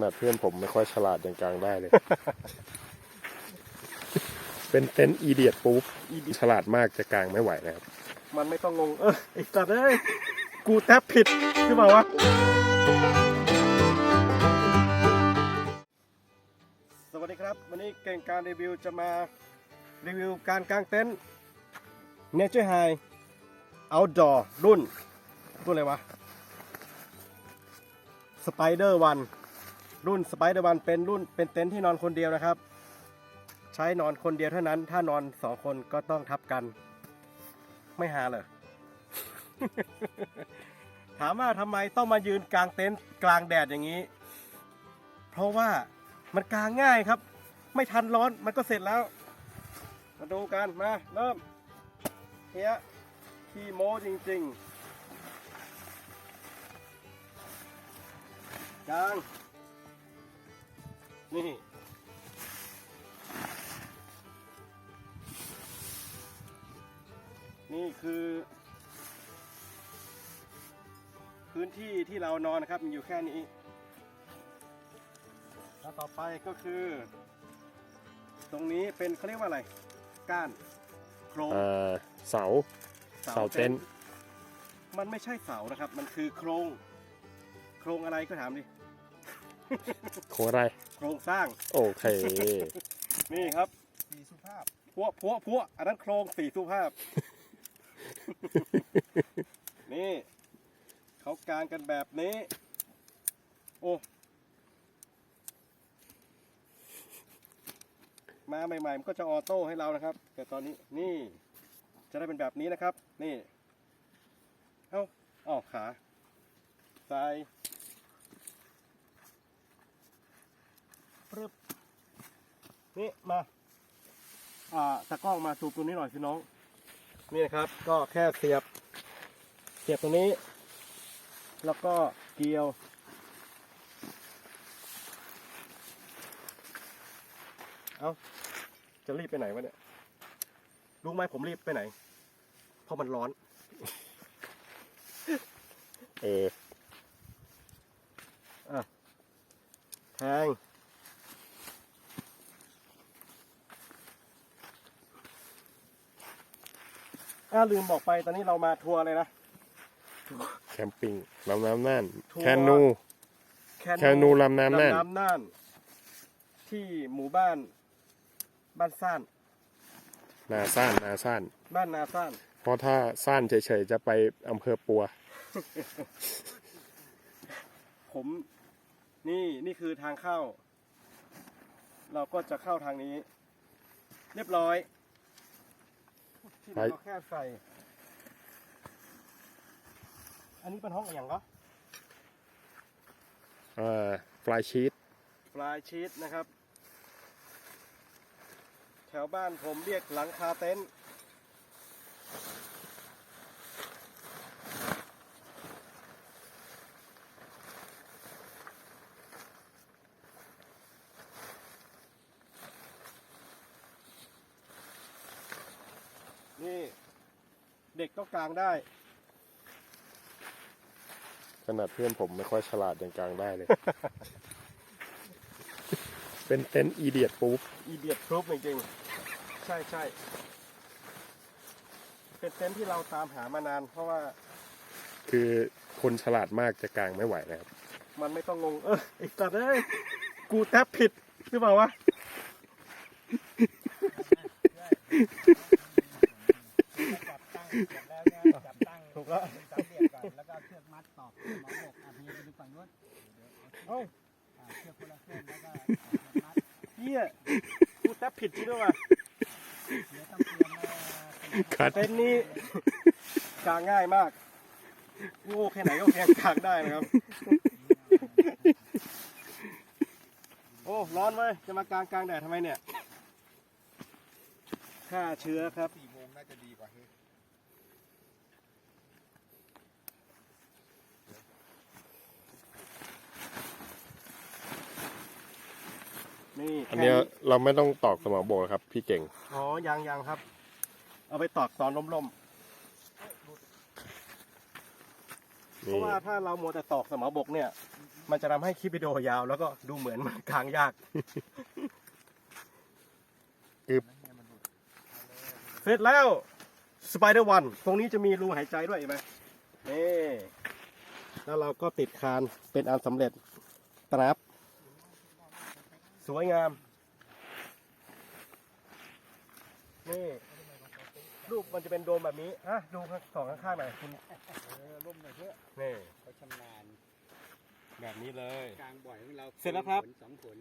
ขนาดเพื่อนผมไม่ค่อยฉลาดยังกลางได้เลย เป็นเต็นท์อีเดียดปุ๊บฉลาดมากจะกลางไม่ไหวนะครับ มันไม่ต้องงง เออไอ้สัตว์เอ้ย กูแทบผิดหรือเปล่าวะ สวัสดีครับ วันนี้เก่งการรีวิวจะมารีวิวการกางเต็นท์ Nature High Outdoor รุ่น รุ่นอะไรวะ Spider One รุ่น Spider One เป็นรุ่นเป็นเต็นท์ที่นอนคนเดียวนะครับ ใช้นอนคนเดียวเท่านั้น ถ้านอนสองคนก็ต้องทับกัน ไม่หาเลยถามว่าทำไมต้องมายืนกลางเต็นท์กลางแดดอย่างนี้ เพราะว่ามันกลางง่ายครับ ไม่ทันร้อนมันก็เสร็จแล้ว มาดูกันมาเริ่มเฮียขี้โม้จริงๆกลาง นี่นี่คือ พื้นที่ที่เรานอนนะครับมีอยู่แค่นี้ แล้วต่อไปก็คือ ตรงนี้เป็นเขาเรียกว่าอะไร ก้านโครงเอ่อเสาเสาเต็นท์มันไม่ใช่เสานะครับ มันคือโครง โครงอะไรก็ถามดิ โครงอะไรโครงสร้าง โอเค นี่ครับสีสุภาพพวพวพวอันนั้นโครงสีสุภาพ นี่เขาการกันแบบนี้ โอ้มาใหม่ๆมันก็จะออโต้ให้เรานะครับ แต่ตอนนี้นี่จะได้เป็นแบบนี้นะครับ นี่ เอ้าอ้าวขาซ้ายปึ๊บ นี่มาอ่าตะกล้องมาซูมตรงนี้หน่อยสิน้อง นี่นะครับ ก็แค่เสียบ เสียบตรงนี้ แล้วก็เกลียว เอาจะรีบไปไหนวะเนี่ยรู้ไหมผมรีบไปไหน เพราะมันร้อน เอออะแทง อ้าลืมบอกไปตอนนี้เรามาทัวร์เลยนะ แคมปิ้งลำน้ำน่านทัวร์ แคนู แคนูลำน้ำน่าน ลำน้ำน่าน ที่หมู่บ้าน บ้านซ่าน นาซ่านนาซ่าน บ้านนาซ่าน เพราะถ้าซ่านเฉยๆจะไปอำเภอปัว ผมนี่นี่คือทางเข้า เราก็จะเข้าทางนี้ เรียบร้อย ที่เหลือไปก็แค่ใส่ อันนี้เป็นห้องอะไรอย่างก็เอ่อฟลายชีตฟลายชีตนะครับ แถวบ้านผมเรียกหลังคาเต็นท์นี่ เด็กก็กลางได้ ขนาดเพื่อนผมไม่ค่อยฉลาดยังกลางได้เลย เป็นเต็นท์อีเดียดปุ๊บอีเดียดครบจริงๆ ใช่ใช่เป็นเต็นท์ที่เราตามหามานาน เพราะว่าคือคนฉลาดมากจะกลางไม่ไหวนะครับ มันไม่ต้องงง เออไอ้สัตว์เอ้ยกูแทบผิดหรือเปล่าวะจับตั้งเสร็จ แล้วเนี่ยจับตั้งถูกแล้วเป็นสามเหลี่ยมก่อนแล้วก็เอาเชือกมัดตอกหมอบกอะพี่ไปดูฝั่งนู้นเดี๋ยวเอาเอ้าอ่าเชือกคนละเส้นแล้วก็เอาเชือกมัดเฮียกูแทบผิดจริงด้วยวะเดี๋ยวต้องเตรียมมาคัดเต็นท์นี้กางง่ายมากโง่แค่ไหนก็แค่กางได้นะครับ โอ้ร้อนเว้ยจะมากางกลางแดดทำไมเนี่ยฆ่าเชื้อครับสี่โมงน่าจะดีกว่าเฮ้ นี่อันเนี้ยแค่เราไม่ต้องตอกสมองโบกครับ พี่เก่ง อ๋อ ยังยังครับ เอาไปตอกตอนล้มๆ เพนี่ราะว่าถ้าเรามัวแต่ตอกสมอบกเนี่ย มันจะทำให้คลิปวิดีโอยาว แล้วก็ดูเหมือนมันกลางยาก อึบเสร็จแล้วสไปเดอร์วันตรงนี้จะมีรูหายใจด้วยเห็นไหมนี่แล้วเราก็ติดคานเป็นอันสำเร็จตรับ สวยงาม นี่รูปมันจะเป็นโดมแบบนี้ฮะดูข้างสองข้างๆหน่อยคุณเออร่มหน่อยเถอะนี่เขาชำนาญแบบนี้เลย กลางบ่อยของเราเสร็จแล้วครับขนสองขน